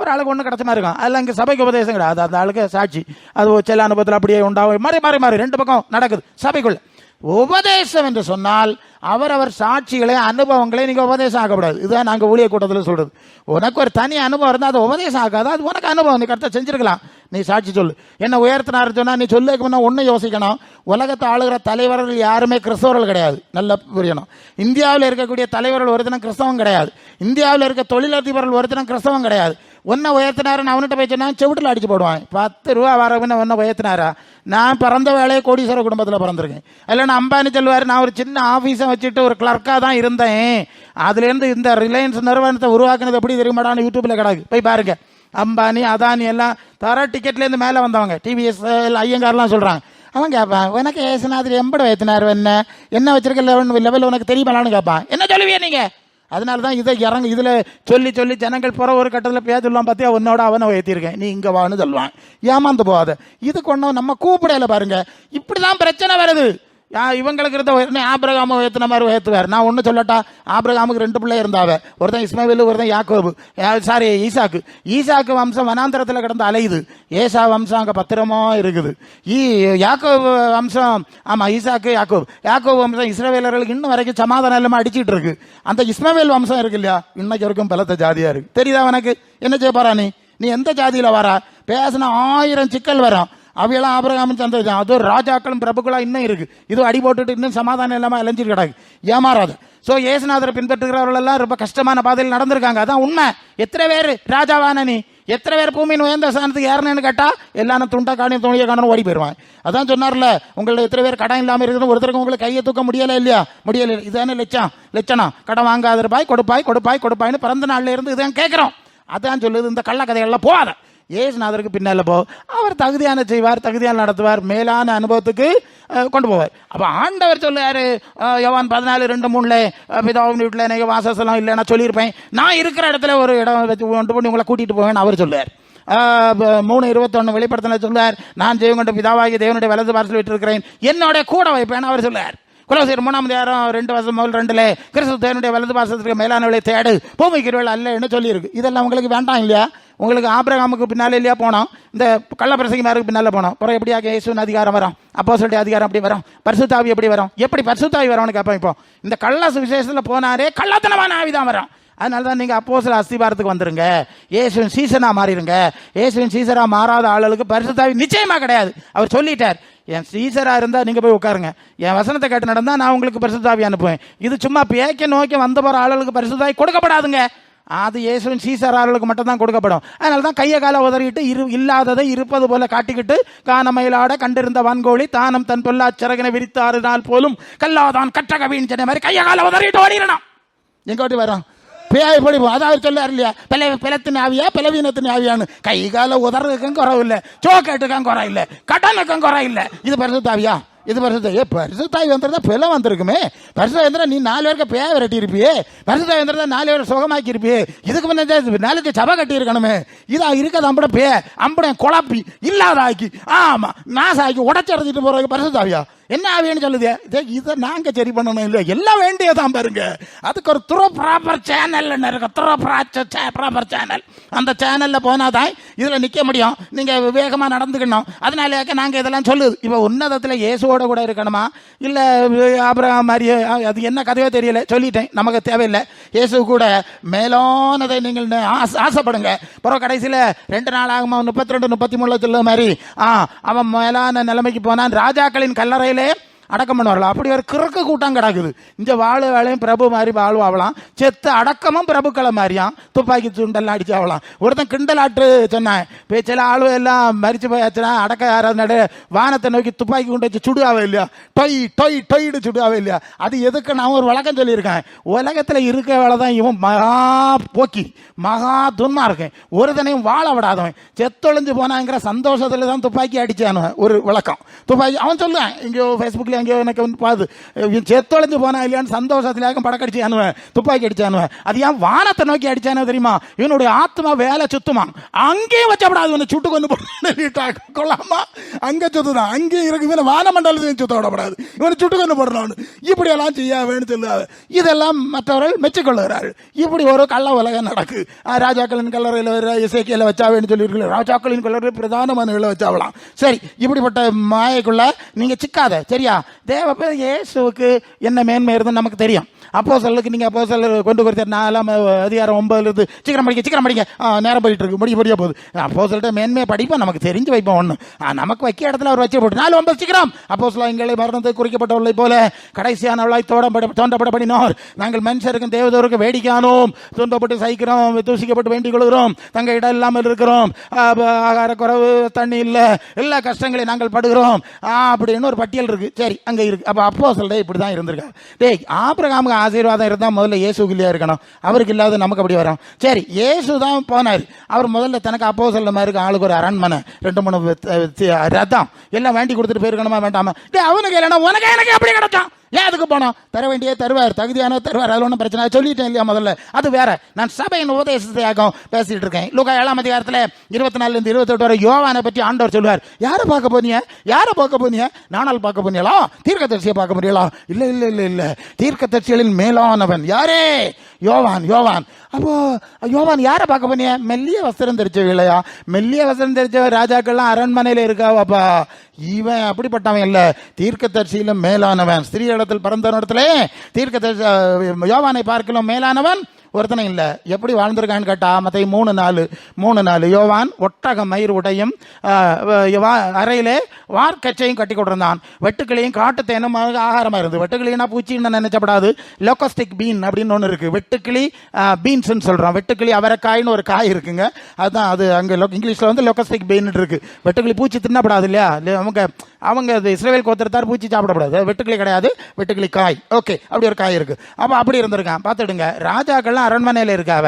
ஒரு ஆளுக்கு ஒன்று கிடச்ச மாதிரி இருக்கும். அதில் இங்கே சபைக்கு உபதேசம் கிடையாது. அந்த ஆளுக்கு சாட்சி. அது ஒரு சில அனுபவத்தில் அப்படியே உண்டாகும். மாறி மாறி மாறி. ரெண்டு பக்கம் நடக்குது சபைக்குள்ள. உபதேசம் என்று சொன்னால் அவரவர் சாட்சிகளை அனுபவங்களை நீங்கள் உபதேசம் ஆகக்கூடாது. இதுதான் நாங்கள் ஊழிய கூட்டத்தில் சொல்கிறது உனக்கு ஒரு தனி அனுபவம் இருந்தால் அது உபதேசம் ஆகாது. அது உனக்கு அனுபவம். நீ கரெக்டாக செஞ்சுருக்கலாம். நீ சாட்சி சொல்லு. என்ன உயர்த்தினார் சொன்னால் நீ சொல்லுக்கு முன்னா ஒன்று யோசிக்கணும். உலகத்தை ஆளுகிற தலைவர்கள் யாருமே கிறிஸ்தவர்கள் கிடையாது. நல்ல புரியணும். இந்தியாவில் இருக்கக்கூடிய தலைவர்கள் ஒருத்தனம் கிறிஸ்தவம் கிடையாது. இந்தியாவில் இருக்க தொழிலதிபர்கள் ஒருத்தனம் கிறிஸ்தவம் கிடையாது. உன்னை உயர்த்தினாருன்னு அவன்கிட்ட போய் சொன்னா செவிட்டில் அடிச்சு போடுவான். பத்து ரூபா வர வரவன ஒன்றை உயர்த்தினாரா? நான் பிறந்த வேலையை கோடீஸ்வர குடும்பத்தில் பிறந்திருக்கேன். இல்லைன்னா அம்பானி சொல்லுவார் நான் ஒரு சின்ன ஆஃபீஸை வச்சுட்டு ஒரு கிளர்க்காக தான் இருந்தேன். அதுலேருந்து இந்த ரிலையன்ஸ் நிறுவனத்தை உருவாக்குனது எப்படி தெரியுமாடான்னு யூடியூப்பில் கிடக்கு. போய் பாருங்க. அம்பானி அதானி எல்லாம் தர டிக்கெட்லேருந்து மேலே வந்தவங்க. டிவிஎஸ் ஐயங்கார்லாம் சொல்கிறாங்க அவன் கேட்பான் உனக்கு ஏசுநாதிரி எம்பட வைத்தினார் என்ன? என்ன வச்சிருக்க லெவல் லெவல் உனக்கு தெரியுமாலான்னு கேட்பான் என்ன சொல்லுவீங்க நீங்கள் அதனால தான் இதை இறங்கு இதில் சொல்லி சொல்லி ஜனங்கள் பிற ஒரு கட்டத்தில் பேச பார்த்தியா உன்னோட அவனை ஏற்றிருக்கேன் நீ இங்கே வான்னு சொல்லுவான். ஏமாந்து போகாத. இது கொண்டு நம்ம கூப்பிடையில பாருங்க. இப்படி தான் பிரச்சனை வருது. இவங்களுக்கு இருந்த உயர்த்தி ஆபிரகாம உயர்த்தின மாதிரி உயர்த்துவார். நான் ஒன்று சொல்லட்டா ஆபிரகாமுக்கு ரெண்டு பிள்ளை இருந்தாவ. ஒருத்தன் இஸ்மாவில் ஒருத்தன் யாக்கோபு. சாரி ஈசாக்கு. ஈசாக்கு வம்சம் வனாந்தரத்தில் கிடந்து அலையுது. ஏசா வம்சம் அங்கே பத்திரமா இருக்குது. ஈ யாக்கோபு வம்சம் ஆமாம் ஈசாக்கு யாக்கோபு. யாக்கோபு வம்சம் இஸ்ரவேலர்களுக்கு இன்னும் வரைக்கும் சமாதானம் இல்லாமல் அடிச்சிட்டு இருக்கு. அந்த இஸ்மவேல் வம்சம் இருக்கு இல்லையா? இன்னைக்கு வரைக்கும் பலத்த ஜாதியாக இருக்கு. தெரியுதா உனக்கு? என்ன செய்ய போறா நீ? நீ எந்த ஜாதியில் வரா? பேசின ஆயிரம் சிக்கல் வரும். அவையெல்லாம் ஆபரகாமன் தான். அது ராஜாக்களும் பிரபுக்களாக இன்னும் இருக்குது இதுவும் அடி போட்டுட்டு இன்னும் சமாதானம் இல்லாமல் இளைஞ்சிட்டு கிடக்கு. ஏமாறாது. ஸோ ஏசுநாதரை பின்பற்றுகிறவர்கள் எல்லாம் ரொம்ப கஷ்டமான பாதையில் நடந்திருக்காங்க. அதான் உண்மை. எத்தனை பேர் ராஜாவான நீ? எத்தனை பேர் பூமியின் உயர்ந்த ஸ்தானத்துக்கு ஏறணும்னு கேட்டால் எல்லாரும் துண்டா காணியும் துணியை காணும் ஓடி போயிடுவான் அதான் சொன்னார்ல உங்களை எத்தனை பேர் கடன் இல்லாமல் இருக்கிறது ஒருத்தருக்கு உங்களுக்கு கையை தூக்க முடியல இல்லையா? முடியல இதுதானே லட்சம். லட்சணம். கடன் வாங்காத ரூபாய் கொடுப்பாய் கொடுப்பாய் கொடுப்பாய்னு பிறந்த நாளில் இருந்து இதான் கேட்குறோம் அதான் சொல்லுது இந்த கள்ள கதைகள்லாம் போகாத. ஏசுநாதருக்கு பின்னால போ. அவர் தகுதியான செய்வார் தகுதியான நடத்துவார் மேலான அனுபவத்துக்கு கொண்டு போவார். அப்போ ஆண்டவர் சொல்லுவாரு யோவான் பதினாலு ரெண்டு மூணில் அஹ், பிதாவின் வீட்டில் எனக்கு வாசஸ்தலம் இல்லைன்னா சொல்லியிருப்பேன். நான் இருக்கிற இடத்துல ஒரு இடம் வச்சு கொண்டு பண்ணி உங்களை கூட்டிகிட்டு போவேன்னு அவர் சொல்லுவார். மூணு இருபத்தொன்று வெளிப்படுத்தின சொல்லுவார் நான் ஜெயம் கொண்ட பிதாவாகி தேவனுடைய வலது பார்சல் விட்டிருக்கிறேன் என்னோட கூட வைப்பேன் அவர் சொல்லுவார். குலசீர் மூணாம் தேரம் ரெண்டு வருஷம் முதல் ரெண்டில் கிறிஸ்து தேவனுடைய வலது பாசத்துக்கு மேலானவளை தேடு பூமிக்கிறவள் அல்லன்னு சொல்லியிருக்கு. இதெல்லாம் உங்களுக்கு வேண்டாம் இல்லையா? உங்களுக்கு ஆபிரகாமுக்கு பின்னாலே இல்லையா போனோம்? இந்த கள்ளப்பிரசங்கிமாருக்கு பின்னால் போனோம். அப்புறம் எப்படியாக இயேசுவின் அதிகாரம் வரும்? அப்போ அதிகாரம் எப்படி வரும்? பரிசுத்தாவி எப்படி வரும்? எப்படி பரிசுத்தாவி வரும்னு கேட்பேன் இப்போ. இந்த கள்ள சுவிசேஷத்தில் போனாரே கள்ளத்தனமான ஆவி தான் வரும். அதனால தான் நீங்கள் அப்போ சில அஸ்திபாரத்துக்கு வந்துருங்க. இயேசுவின் சீசனாக மாறிடுங்க இயேசுவின் சீசராக மாறாத ஆளுகளுக்கு பரிசுத்தாவி நிச்சயமாக கிடையாது. அவர் சொல்லிட்டார் என் சீசராக இருந்தால் நீங்கள் போய் உட்காருங்க. என் வசனத்தை கேட்டு நடந்தால் நான் உங்களுக்கு பரிசுத்தாவி அனுப்புவேன். இது சும்மா பேக்க நோக்கி வந்த போகிற ஆளுகளுக்கு பரிசுத்தாவி கொடுக்கப்படாதுங்க. அது இயேசுவின் சீசர் ஆளுகளுக்கு மட்டும் தான் கொடுக்கப்படும். அதனால தான் கையை காலை உதறிட்டு இரு இல்லாததை இருப்பது போல காட்டிக்கிட்டு காணமயிலாட கண்டிருந்த வான்கோழி தானம் தன் பொல்லா சிறகனை விரித்தாறு நாள் போலும் கல்லாதான் கற்ற கவின்னு சொன்ன மாதிரி கையை காலை உதறிட்டு ஓடிடணும். எங்கோட்டி வரும் வரோம் பேய் படிப்போம். அதான் அவர் சொல்லார் இல்லையா? பிள பிளத்தின் ஆவியா பிளவீனத்தின் ஆவியான்னு. கை கால உதறதுக்கும் குறவு இல்லை. சோக்கேட்டுக்கும் குறை இல்லை. கடனுக்கும் குறை இல்லை. இது பரிசுத்த ஆவியா? இது பரிசுத்த ஏ பரிசுத்தாய் வந்திருந்தா பிள்ளை வந்திருக்குமே. பரிசுத்தாய் வந்திருந்தா நீ நாலு பேருக்கு பேய விரட்டி இருப்பியே பரிசுத்தாய் வந்திருந்தா நாலு பேர் சுகமாக்கி இருப்பியே இதுக்கு முன்னாடி நாளைக்கு சபை கட்டி இருக்கணுமே இதா இருக்காது அம்பட பே அம்பட குழப்பி இல்லாத ஆக்கி ஆமா நாசாக்கி உடச்செடுத்துட்டு போறதுக்கு பரிசுத்தாவியா? என்ன ஆவியன்னு சொல்லுது? இதே இதை நாங்கள் சரி பண்ணணும் இல்லை எல்லாம் வேண்டியதான் பாருங்க. அதுக்கு ஒரு துரோ ப்ராப்பர் சேனல் இருக்கு. துரோ ப்ராப்பர் சேனல் அந்த சேனலில் போனால் தான் இதில் நிற்க முடியும். நீங்கள் வேகமாக நடந்துக்கணும். அதனாலேயாக்க நாங்கள் இதெல்லாம் சொல்லுது. இப்போ உன்னதத்தில் இயேசுவோட கூட இருக்கணுமா? இல்லை அப்புறம் மாதிரி அது என்ன கதையோ தெரியல. சொல்லிட்டேன். நமக்கு தேவையில்லை. இயேசு கூட மேலானதை நீங்கள் ஆசை- ஆசைப்படுங்க. அப்புறம் கடைசியில் ரெண்டு நாள் ஆகுமா? முப்பத்தி ரெண்டு முப்பத்தி மூணு சொல்ல மாதிரி ஆ அவன் மேலான நிலைமைக்கு போனான். ராஜாக்களின் கல்லறையில் there அடக்கம் பண்ணுவார்கள் அப்படி ஒரு கிறக்கு கூட்டம் கிடக்குது. இந்த வாழ வேலையும் பிரபு மாதிரி வாழ்வாகலாம் செத்து அடக்கமும் பிரபுக்களை மாதிரியாம். துப்பாக்கி சுண்டெல்லாம் அடிச்சு ஆகலாம் ஒருத்தன் கிண்டலாட்டு சொன்னேன் இப்போ சில ஆளு எல்லாம் மறிச்சு போயாச்சுன்னா அடக்க யாராவது நடு வானத்தை நோக்கி துப்பாக்கி கொண்டு வச்சு சுடுவாவே இல்லையா? டொய் டொய் டொய்டு சுடுவாவே இல்லையா? அது எதுக்கு? நான் ஒரு வழக்கம் சொல்லியிருக்கேன். உலகத்தில் இருக்க வேலை தான் இவன் மகா போக்கி மகா துன்மா இருக்கேன். ஒருத்தனையும் வாழ விடாதவன். செத்தொழிஞ்சு போனாங்கிற சந்தோஷத்தில் தான் துப்பாக்கி அடிச்சானு ஒரு விளக்கம் துப்பாக்கி அவன் சொல்லுவான். இங்கே ஃபேஸ்புக்கில் எங்கேயோ எனக்கு வந்து பாது. இவன் போனா இல்லையான்னு சந்தோஷத்துலாக படக்கடிச்சானுவன் துப்பாக்கி அடிச்சானுவன் அது ஏன் வானத்தை நோக்கி அடிச்சானோ தெரியுமா? இவனுடைய ஆத்மா வேலை சுத்துமா? அங்கேயும் வச்சப்படாது இவனை சுட்டு கொண்டு போட்டாங்க கொள்ளாமா அங்கே சுத்துதான். அங்கேயும் இருக்கு. இவனை வானமண்டலத்தையும் சுத்த விடப்படாது. இவனை சுட்டு கொண்டு போடுறான் இப்படி எல்லாம் செய்ய வேணும் சொல்லாது இதெல்லாம் மற்றவர்கள் மெச்சிக்கொள்ளுகிறார்கள் இப்படி ஒரு கள்ள உலகம் நடக்கு. ராஜாக்களின் கல்லறையில் இசைக்கையில் வச்சா வேணும் சொல்லியிருக்கீங்க ராஜாக்களின் கல்லறை பிரதானமானவர்களை வச்சாவலாம் சரி இப்படிப்பட்ட மாயக்குள்ள நீங்க சிக்காத சரியா? தேவப்ப இயேசுவுக்கு என்ன மேன்மை இருந்தது நமக்கு தெரியும். அப்போ சொல்லுக்கு நீங்கள் அப்போ சொல்ல கொண்டு கொடுத்த நாலாம் அதிகாரம் ஒன்பதுல இருந்து சீக்கிரம் படிக்க சீக்கிரம் படிக்க நேரம் போயிட்டு இருக்கு முடிய முடிய போகுது. அப்போ சொல்லிட்டு மேன்மையை படிப்போம் நமக்கு தெரிஞ்சு வைப்போம் ஒன்று நமக்கு வைக்க இடத்துல அவர் வச்சு போட்டு நாலு ஒன்பது சீக்கிரம். அப்போ சொல்ல எங்களை மரணத்தை குறிக்கப்பட்டவர்களை போல கடைசியானவளாய் தோடப்பட தோண்டப்படப்படினோர் நாங்கள் மனுஷருக்கும் தேவதோருக்கும் வேடிக்கானோம் துன்பப்பட்டு சகிக்கிறோம் தூசிக்கப்பட்டு வேண்டிக் கொள்கிறோம். தங்க இடம் இல்லாமல் இருக்கிறோம். ஆகார குறைவு தண்ணி இல்லை எல்லா கஷ்டங்களையும் நாங்கள் படுகிறோம். அப்படின்னு ஒரு பட்டியல் இருக்குது சரி அங்கே இருக்கு. அப்போ அப்போ சொல்ல இப்படி தான் இருந்திருக்காரு டேய் ஆபிரகாமுக்கு ஆசீர்வாதம் இருந்தால் முதல்ல இயேசுக்கு இல்லையா இருக்கணும். அவருக்கு இல்லாத நமக்கு அப்படி வரும். சரி இயேசு தான் போனார். அவர் முதல்ல தனக்கு அப்போ சொல்ல மாதிரி இருக்கு ஆளுக்கு ஒரு அரண்மனை ரெண்டு மூணு ரத்தம் ரதம். எல்லாம் வேண்டி கொடுத்துட்டு போயிருக்கணுமா வேண்டாமா? டேய் அவனுக்கு இல்லைன்னா உனக்கு எனக்கு எப்படி கிடைச்சான் ஏன் அதுக்கு போனோம்? தர வேண்டிய தருவார் தகுதியான தருவார் அதில் ஒன்றும் பிரச்சனை சொல்லிட்டேன் இல்லையா முதல்ல? அது வேற. நான் சபையின் உபதேசத்தையாகவும் பேசிட்டு இருக்கேன். லூக்கா ஏழாம் அதிகாரத்தில் இருபத்தி நாலுலேருந்து இருபத்தெட்டு வரை யோவானை பற்றி ஆண்டவர் சொல்லுவார். யாரை பார்க்க போனீங்க? யாரை பார்க்க போனீங்க? நானால் பார்க்க போனீங்களா? தீர்க்கதரிசியை பார்க்க முடியலா இல்ல இல்ல இல்ல தீர்க்க தீர்க்கதரிசிகளின் மேலானவன். யாரே? யோவான் யோவான். அப்போ யோவான் யாரை பார்க்க போனியா மெல்லிய வஸ்திரம் தெரிச்சவைகளையா மெல்லிய வஸ்திரம் தெரிச்சவ ராஜாக்கள்லாம் அரண்மனையில் இருக்காவாப்பா. இவன் அப்படிப்பட்டவன் இல்லை. தீர்க்கதரிசியிலும் மேலானவன். ஸ்திரீ இடத்தில் பிறந்த இடத்துல தீர்க்கதரிசி யோவானை பார்க்கலாம் மேலானவன். ஒருத்தனை இல்லை. எப்படி வாழ்ந்திருக்கான்னு கேட்டால் மற்ற மூணு நாலு மூணு நாலு. யோவான் ஒட்டக மயிர் உடையும் அறையிலே வார்க்கச்சையும் கட்டி கொண்டிருந்தான் வெட்டுக்கிளியும் காட்டு ஆகாரமாக இருந்து வெட்டுக்கிளினா பூச்சின்னு நினைச்சப்படாது. லோக்கஸ்டிக் பீன் அப்படின்னு ஒன்று இருக்குது வெட்டுக்கிளி பீன்ஸ்னு சொல்கிறோம் வெட்டுக்கிளி அவரைக்காய்னு ஒரு காய் இருக்குங்க. அதுதான் அது அங்கே இங்கிலீஷில் வந்து லொக்கஸ்டிக் பீன் இருக்கு. வெட்டுக்கிளி பூச்சி தின்னப்படாது இல்லையா? இல்லை அவங்க அவங்க அது இஸ்ரேல் கோத்திரத்தார் பூச்சி சாப்பிடக்கூடாது வெட்டுக்கிளி கிடையாது. வெட்டுக்கிளி காய். ஓகே அப்படி ஒரு காய் இருக்குது அப்போ அப்படி இருந்திருக்கான். பார்த்துடுங்க. ராஜாக்கள்லாம் அரண்மனையில் இருக்காவ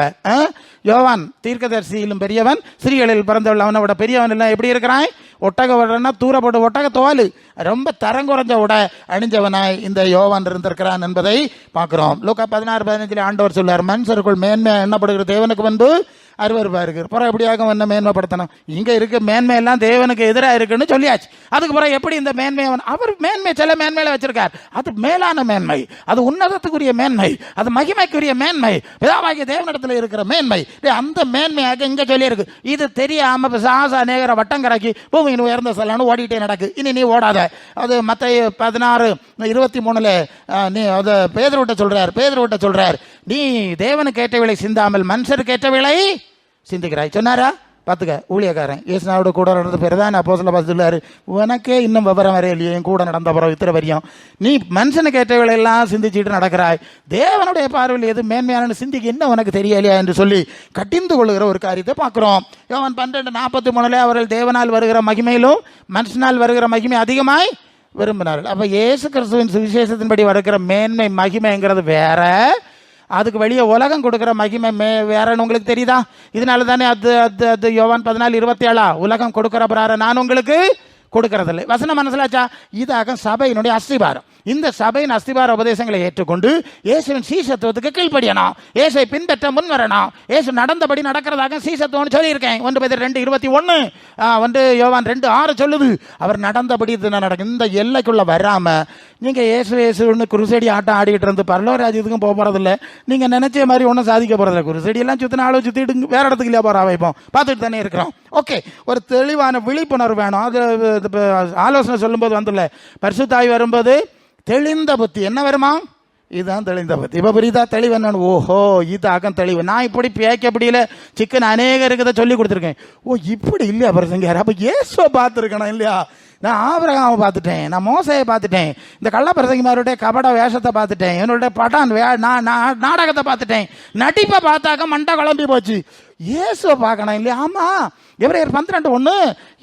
யோவான் தீர்க்கதரிசியிலும் பெரியவன் ஸ்ரீகளில் பிறந்தவள் அவனோட பெரியவன் எல்லாம் எப்படி இருக்கிறான் ஒட்டக உடனா தூரப்பட்டு ஒட்டக தோல் ரொம்ப தரங்குறைஞ்ச உடை அணிஞ்சவனாய் இந்த யோவான் இருந்திருக்கிறான் என்பதை பார்க்கிறோம். லூக்கா பதினாறு பதினஞ்சில் ஆண்டவர் சொல்லார் மனுஷருக்குள் மேன்மையாக எண்ணப்படுகிற தேவனுக்கு வந்து அருவருப்பா இருக்குது. பிறகு எப்படியாக என்ன மேன்மைப்படுத்தணும் இங்கே இருக்க மேன்மை எல்லாம் தேவனுக்கு எதிராக இருக்குன்னு சொல்லியாச்சு. அதுக்கு பிறகு எப்படி இந்த மேன்மை அவன் அவர் மேன்மை சில மேன்மையில் வச்சிருக்கார். அது மேலான மேன்மை அது உன்னதத்துக்குரிய மேன்மை அது மகிமைக்குரிய மேன்மை பிதாவாகிய தேவனிடத்தில் இருக்கிற மேன்மை. அந்த மேன்மையாக இங்கே சொல்லியிருக்கு. இது இது இப்போ சாசா நேகர வட்டங்கராக்கி பூமியின் உயர்ந்த சொல்லணும் ஓடிட்டே நடக்கு. இனி நீ ஓடாத. அது மற்ற பதினாறு இருபத்தி மூணில் நீ அதை பேதர்விட்ட சொல்றார் பேதர்விட்ட சொல்கிறார் நீ தேவனுக்கு ஏற்றவிலை சிந்தாமல் மனுஷருக்கு ஏற்றவிலை சிந்திக்கிறாய். சொன்னாரா? பார்த்துக்க ஊழியக்காரன். இயேசுனாவோட கூட நடந்த பேர் தான் அப்போ சொல்ல பார்த்து உனக்கே இன்னும் விவரம் வரைய இல்லையே என் கூட நடந்த பிறகு இத்தனை வரையும். நீ மனுஷனுக்கு ஏற்றவளை எல்லாம் சிந்திச்சுட்டு நடக்கிறாய். தேவனுடைய பார்வையில் எது மேன்மையான சிந்திக்க என்ன உனக்கு தெரியலையா என்று சொல்லி கட்டிந்து கொள்கிற ஒரு காரியத்தை பார்க்குறோம். யோவான் பன்னெண்டு நாற்பத்தி மூணுல அவர்கள் தேவனால் வருகிற மகிமையிலும் மனுஷனால் வருகிற மகிமை அதிகமாய் விரும்பினார்கள். அப்போ இயேசு கிறிஸ்துவின் சுவிசேஷத்தின்படி வருகிற மேன்மை மகிமைங்கிறது வேற. அதுக்கு வெளியே உலகம் கொடுக்குற மகிமை மே வேறன்னு உங்களுக்கு தெரியுதா? இதனால தானே அது அது அது யோவான் பதினாலு இருபத்தி ஏழா உலகம் கொடுக்குற பிறார நான் உங்களுக்கு கொடுக்கறதில்லை. வசனம் மனசிலாச்சா இதாக சபையினுடைய அஸ்திபாரம். இந்த சபையின் அஸ்திபார உபதேசங்களை ஏற்றுக்கொண்டு இயேசுவின் சீசத்துவத்துக்கு கீழ்ப்படியணும். இயேசை பின்பற்ற முன் வரணும் இயேசு நடந்தபடி நடக்கிறதாக சீசத்துவம்னு சொல்லியிருக்கேன். ஒன்று பேர் ரெண்டு இருபத்தி ஒன்று வந்து யோவான் ரெண்டு ஆறு சொல்லுது. அவர் நடந்தபடி இது நடக்கும் இந்த எல்லைக்குள்ளே வராமல் நீங்கள் இயேசு இயேசுன்னு குருசடி ஆட்டம் ஆடிக்கிட்டு இருந்து பரலோ ராஜ்யத்துக்கும் போக போகிறதில்ல நீங்கள் நினச்ச மாதிரி ஒன்றும் சாதிக்க போகிறதில்ல குருசடியெல்லாம் சுற்றின சுத்தின ஆளோ வேறு வேற இடத்துக்கு இல்லையா போகிறா வைப்போம் பார்த்துட்டு தானே இருக்கிறோம். ஓகே ஒரு தெளிவான விழிப்புணர்வு வேணும். அது இது ஆலோசனை சொல்லும்போது வந்துள்ள பரிசுத்தாய் வரும்போது தெளிந்த புத்தி. என்ன வருமா? இதுதான் தெளிந்த புத்தி. இப்போ புரியுதா? தெளிவு என்னன்னு? ஓஹோ அகம் தெளிவு. நான் இப்படி பேக்க முடியல. சிக்கன் அநேகருக்கு இதை சொல்லி கொடுத்துருக்கேன். ஓ இப்படி இல்லையா பிரசங்க அப்போ இயேசுவை பார்த்துருக்கணும் இல்லையா? நான் ஆபிரகாமை பார்த்துட்டேன். நான் மோசையை பார்த்துட்டேன். இந்த கள்ளப்பிரசங்கிமாருடைய கபட வேஷத்தை பார்த்துட்டேன். என்னுடைய படம் வே நான் நான் நாடகத்தை பார்த்துட்டேன். நடிப்பை பார்த்தாக்க மண்டை குழம்பி போச்சு. இயேசுவை பார்க்கணும் இல்லையா? ஆமாம் எவரையர் பன்னிரெண்டு ஒன்று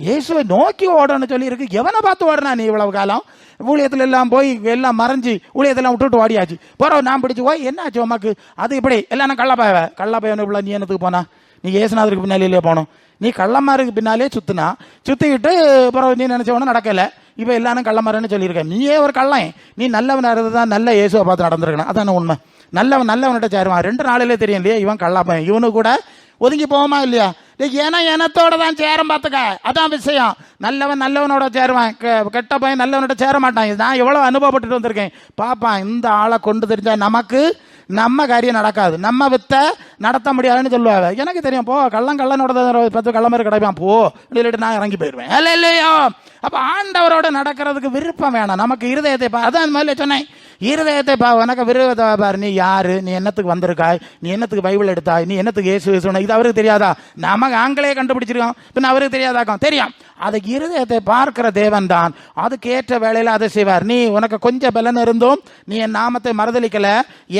இயேசுவை நோக்கி ஓடணும்னு சொல்லியிருக்கு. எவனை பார்த்து ஓடுனா நீ இவ்வளவு காலம்? ஊழியத்தில் எல்லாம் போய் எல்லாம் மறைஞ்சு ஊழியத்தெல்லாம் விட்டுட்டு ஓடியாச்சு. போகிறோம் நான் பிடிச்சி போய் என்ன ஆச்சு உமாக்கு? அது இப்படி. எல்லாம் நான் கள்ளப்பாயவ கள்ளப்பாயவன் இவ்வளோ நீ என்னத்துக்கு போனா? நீ ஏசுநாதருக்கு பின்னாலேயே போனோம்? நீ கள்ளமாருக்கு பின்னாலே சுற்றுனா சுத்திக்கிட்டு அப்புறம் நீ நினைச்சவன நடக்கலை. இப்போ எல்லாரும் கள்ளமரன்னு சொல்லியிருக்க. நீயே ஒரு கள்ளன். நீ நல்லவனா தான் நல்ல இயேசுவை பார்த்து நடந்திருக்கணும். அதான உண்மை. நல்லவன் நல்லவன்கிட்ட சேருவான். ரெண்டு நாளிலே தெரியும் இல்லையா? இவன் கள்ளப்பன் இவனு கூட ஒதுங்கி போவோமா இல்லையா? ஏன்னா எனத்தோட தான் சேரம் பார்த்துக்க. அதான் விஷயம். நல்லவன் நல்லவனோட சேருவான். கெ- கெட்ட பையன் நல்லவனோட சேர மாட்டான் நான் எவ்வளோ அனுபவப்பட்டுட்டு வந்திருக்கேன். பார்ப்பான் இந்த ஆளை கொண்டு தெரிஞ்சா நமக்கு நம்ம காரியம் நடக்காது. நம்ம வித்த நடத்த முடியாதுன்னு சொல்லுவாங்க. எனக்கு தெரியும் போ கள்ளம் கள்ளனோட பத்து கள்ள மாதிரி கிடைப்பான் போ சொல்லிட்டு நான் இறங்கி போயிடுவேன். இல்லை இல்லையோ. அப்போ ஆண்டவரோட நடக்கிறதுக்கு விருப்பம் வேணாம். நமக்கு இருதயத்தை பா அதான் அந்த மாதிரி சொன்னேன். இருதயத்தை பா உனக்கு விருதத்தை பாரு. நீ யாரு? நீ என்னத்துக்கு வந்திருக்காய்? நீ என்னத்துக்கு பைபிள் எடுத்தாய்? நீ என்னத்துக்கு ஏசு சொன்ன இது அவருக்கு தெரியாதா? நமக்கு ஆங்களே கண்டுபிடிச்சிருக்கோம் பின்ன அவருக்கு தெரியாதாக்கும்? தெரியும். அதுக்கு இருதயத்தை பார்க்கிற தேவன் தான் அதுக்கு ஏற்ற அதை செய்வார். நீ உனக்கு கொஞ்சம் பலன் இருந்தும் நீ என் நாமத்தை மறுதலிக்கல.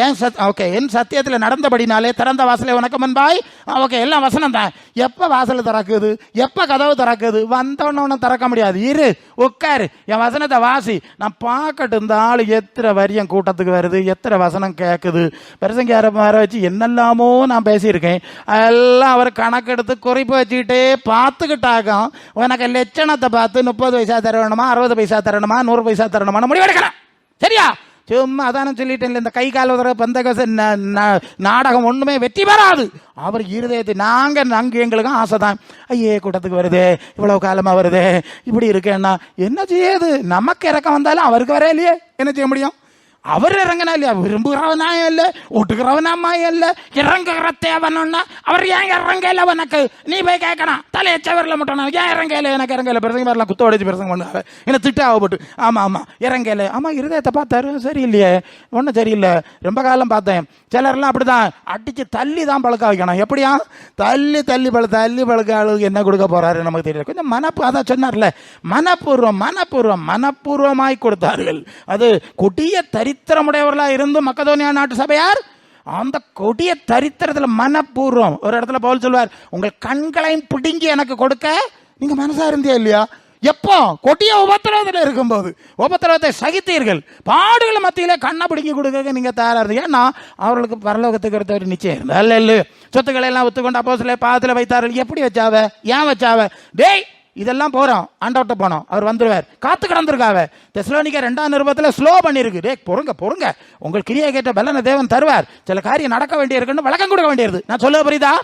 ஏன் சத் ஓகே என் சத்தியத்தில் நடந்தபடினாலே திறந்த வாசலை உனக்கு முன்பாய் ஓகே எல்லாம் வசனம் தான். எப்போ வாசல் திறக்குது? எப்போ கதவு திறக்குது? வந்தவன ஒன்றும் திறக்க முடியாது. இரு உட்காரு. என் வசனத்தை வாசி. நான் பார்க்கட்டு இந்த ஆள் எத்தனை வரியம் கூட்டத்துக்கு வருது? எத்தனை வசனம் கேட்குது பெருசங்க யாரை வர வச்சு என்னெல்லாமோ நான் பேசியிருக்கேன். எல்லாம் அவர் கணக்கெடுத்து குறிப்பு வச்சுக்கிட்டே பார்த்துக்கிட்டாகும் உனக்கு லட்சணத்தை பார்த்து முப்பது பைசா தரணுமா அறுபது பைசா தரணுமா நூறு பைசா தரணுமான்னு முடிவெடுக்கலாம். சரியா? சும்மா அதானே சொல்லிட்டேன் இந்த கை கால் உதற பந்தகச ந- நாடகம் ஒன்றுமே வெற்றி பெறாது. அவர் இருதயத்தை நாங்கள் அங்கே எங்களுக்கும் ஆசை தான் ஐயே கூட்டத்துக்கு வருதே இவ்வளோ காலமாக வருதே இப்படி இருக்கேன்னா என்ன செய்யுது நமக்கு இறக்கம் வந்தாலும் அவருக்கு வரையிலையே இல்லையே என்ன செய்ய முடியும்? அவர் இறங்கினா இல்லையா விரும்புகிறவனா இல்ல ஒட்டுகிறவனாமா இல்ல இறங்குகிற தேவனா அவர் ஏன் இறங்கல உனக்கு? நீ போய் கேட்கணும். தலையை சவரில் மட்டும் ஏன் இறங்கல? எனக்கு இறங்கல. பிரசங்க மாதிரிலாம் குத்த உடைச்சு பிரசங்க பண்ணுவாங்க என்ன திட்ட ஆகப்பட்டு ஆமா ஆமா. இறங்கல. ஆமாம் இருதயத்தை பார்த்தாரு. சரியில்லையே. ஒன்றும் சரியில்லை. ரொம்ப காலம் பார்த்தேன். சிலர்லாம் அப்படிதான். அடித்து தள்ளி தான் பழக்க வைக்கணும். எப்படியா? தள்ளி தள்ளி பழ தள்ளி பழக்க ஆளுக்கு என்ன கொடுக்க போகிறாரு நமக்கு தெரியல. கொஞ்சம் மனப்பு அதான் சொன்னார்ல. மனப்பூர்வம் மனப்பூர்வம் மனப்பூர்வமாய் கொடுத்தார்கள். அது கொடிய தரித்திரமுடையவர்களா இருந்து மக்கதோனியா நாட்டு சபையார்? அந்த கொடிய தரித்திரத்தில் மனப்பூர்வம். ஒரு இடத்துல பவுல் சொல்வார் உங்கள் கண்களையும் பிடுங்கி எனக்கு கொடுக்க. நீங்க மனசா இருந்தியா இல்லையா? எப்போ? கொடிய உபத்திரவத்தில் இருக்கும்போது. உபத்திரவத்தை சகித்தீர்கள். பாடுகள் மத்தியில் கண்ணை பிடிங்கி கொடுக்க நீங்கள் தயாராக இருந்தீங்க. ஏன்னா அவர்களுக்கு பரலோகத்துக்கு ஒருத்த ஒரு நிச்சயம் இருந்தால் இல்லை சொத்துக்களை எல்லாம் ஒத்துக்கொண்டு அப்போ சில பாதத்தில் வைத்தார்கள். எப்படி வச்சாவ? ஏன் வச்சாவ? டேய் இதெல்லாம் போகிறோம் ஆண்டவர்கிட்ட போனோம். அவர் வந்துடுவார் காத்து கிடந்திருக்காவ தெசலோனிக்க ரெண்டாம் நிருபத்தில் ஸ்லோ பண்ணிருக்கு. டே பொறுங்க பொறுங்க. உங்கள் கிரியை கேட்ட பலனை தேவன் தருவார். சில காரியம் நடக்க வேண்டியிருக்குன்னு வழக்கம் கொடுக்க வேண்டியது நான் சொல்ல புரியுதா?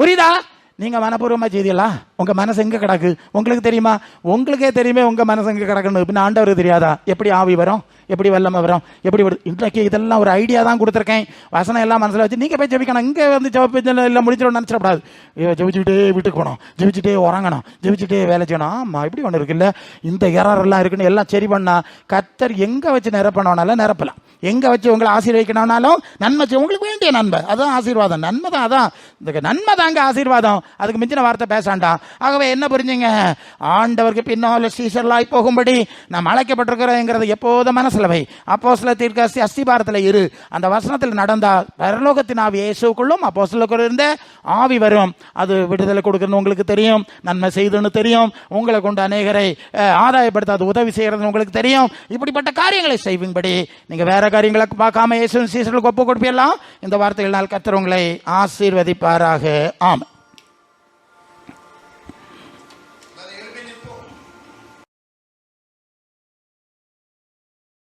புரியுதா? நீங்கள் மனப்பூர்வமாக செய்தியெல்லாம் உங்கள் மனசு எங்கே கிடக்கு? உங்களுக்கு தெரியுமா? உங்களுக்கே தெரியுமே உங்கள் மனசு எங்கே கிடக்குன்னு. பின்ன ஆண்டவர் தெரியாதா? எப்படி ஆவி வரும்? எப்படி வல்லமை வரும் எப்படி வரும் இன்றைக்கு இதெல்லாம் ஒரு ஐடியா தான் கொடுத்துருக்கேன். வசனம் எல்லாம் மனசில் வச்சு நீங்கள் போய் ஜெபிக்கணும். இங்கே வந்து ஜெபிச்சு எல்லாம் முடிச்சிடும் நினைச்சிடக்கூடாது. ஐயோ, ஜெபிச்சுட்டே வீட்டுக்கு போகணும். ஜெபிச்சுட்டே உறங்கணும். ஜெபிச்சுட்டே வேலை செய்யணும். ஆமாம் இப்படி ஒன்று இருக்குல்ல. இந்த எரர் எல்லாம் இருக்குன்னு எல்லாம் சரி பண்ணால் கத்தர் எங்கே வச்சு நிரப்பணும்னாலும் நிரப்பலாம். எங்கே வச்சு உங்களை ஆசீர்வதிக்கணும்னாலும் நன்மை உங்களுக்கு வேண்டிய நன்மை அதுதான் ஆசீர்வாதம். நன்மை தான் அதான். இந்த நன்மை தாங்க ஆசீர்வாதம். அதுக்கு மிஞ்சின வார்த்தை பேசாண்டாம் ஆகவே என்ன புரிஞ்சுங்க? ஆண்டவருக்கு பின்னால் சீசர்லாய் போகும்படி நாம் அழைக்கப்பட்டிருக்கிறோங்கிறது எப்போதும் மனசு வை அப்போ சில அஸ்திபாரத்தில் இரு. அந்த வசனத்தில் நடந்தால் பரலோகத்தின் ஆவி இயேசுக்குள்ளும் அப்போ இருந்த ஆவி வரும். அது விடுதலை கொடுக்கணும்னு உங்களுக்கு தெரியும். நன்மை செய்துன்னு தெரியும். உங்களை கொண்டு அநேகரை ஆதாயப்படுத்த அது உதவி செய்கிறது உங்களுக்கு தெரியும். இப்படிப்பட்ட காரியங்களை செய்யும்படி. நீங்கள் வேற காரியங்களை பார்க்காம இயேசு சீசர்களுக்கு ஒப்பு கொடுப்பீங்களா இந்த வார்த்தைகளால் கத்துறவங்களை ஆசீர்வதிப்பாராக. ஆமாம்